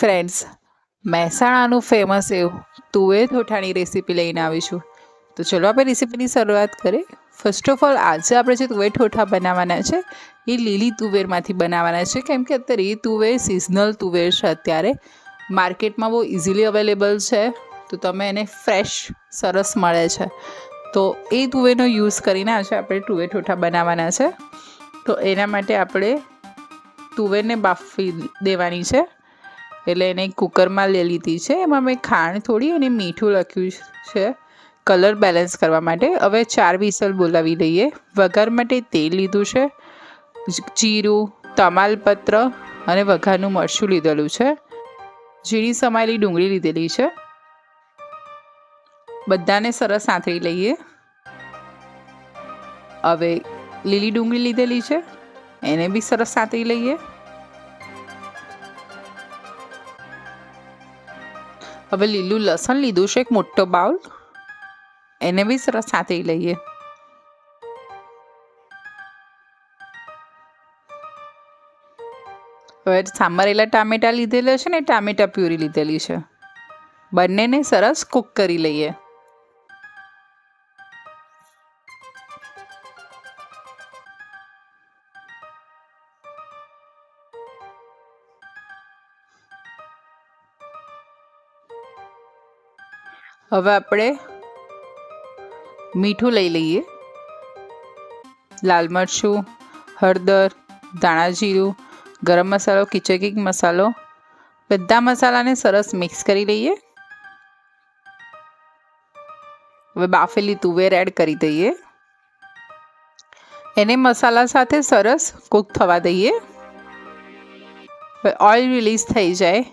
Friends મહેસાણાનું famous એવું. તુવેર ઠોઠાની recipe લઈને આવીશું તો ચલો આપણે રેસીપીની શરૂઆત કરીએ. ફર્સ્ટ ઓફ ઓલ આજે આપણે જે તુવેર ઠોઠા બનાવવાના છે, એ લીલી તુવેરમાંથી બનાવવાના છે. કેમ કે અત્યારે એ તુવેર સિઝનલ તુવેર છે અત્યારે. માર્કેટમાં બહુ ઇઝીલી અવેલેબલ છે. તો તમે એને ફ્રેશ સરસ મળે છે. તો એ તુવેરનો યુઝ કરીને આજે આપણે તુવેર ઠોઠા બનાવવાના છે. તો એના માટે આપણે તુવેરને બાફી દેવાની છે. એટલે એને કુકરમાં લઈ લીધી છે. એમાં મેં ખાંડ થોડી અને મીઠું લખ્યું છે. કલર બેલેન્સ કરવા માટે. હવે ચાર વિસલ બોલાવી લઈએ. વઘાર માટે તેલ લીધું છે. જીરું, તમાલપત્ર અને વઘારનું મરચું લીધેલું છે. ઝીણી સમાયેલી ડુંગળી લીધેલી છે. બધાને સરસ સાંતળી લઈએ. હવે લીલી ડુંગળી લીધેલી છે. એને બી સરસ સાંતળી લઈએ. હવે લીલું લસણ લીધું છે, એક મોટો બાઉલ. એને બી સરસ સાથે લઈએ. હવે સાંભરેલા ટામેટા લીધેલા છે ને ટામેટા પ્યુરી લીધેલી છે. બંનેને સરસ કૂક કરી લઈએ. હવે આપણે મીઠું લઈ લઈએ. લાલ મરચું, હળદર, ધાણા જીરું, ગરમ મસાલો કિચકિંગ મસાલો. બધા મસાલાને સરસ મિક્સ કરી લઈએ. હવે બાફેલી તુવેર એડ કરી દઈએ. એને મસાલા સાથે સરસ કૂક થવા દઈએ. ઓઇલ રિલીઝ થઈ જાય.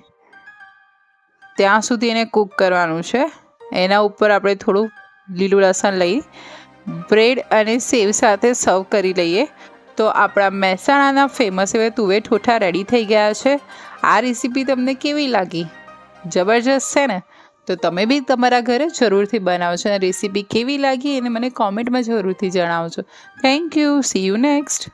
ત્યાં સુધી એને કૂક કરવાનું છે. એના ઉપર આપણે થોડું લીલું લસણ લઈ, બ્રેડ અને સેવ સાથે સર્વ કરી લઈએ. તો આપણા મહેસાણાના ફેમસ એવા તુવેર ઠોઠા રેડી થઈ ગયા છે. આ રેસીપી તમને કેવી લાગી? જબરજસ્ત છે ને? તો તમે બી તમારા ઘરે જરૂરથી બનાવજો. અને રેસીપી કેવી લાગી એને મને કોમેન્ટમાં જરૂરથી જણાવજો. Thank you see you next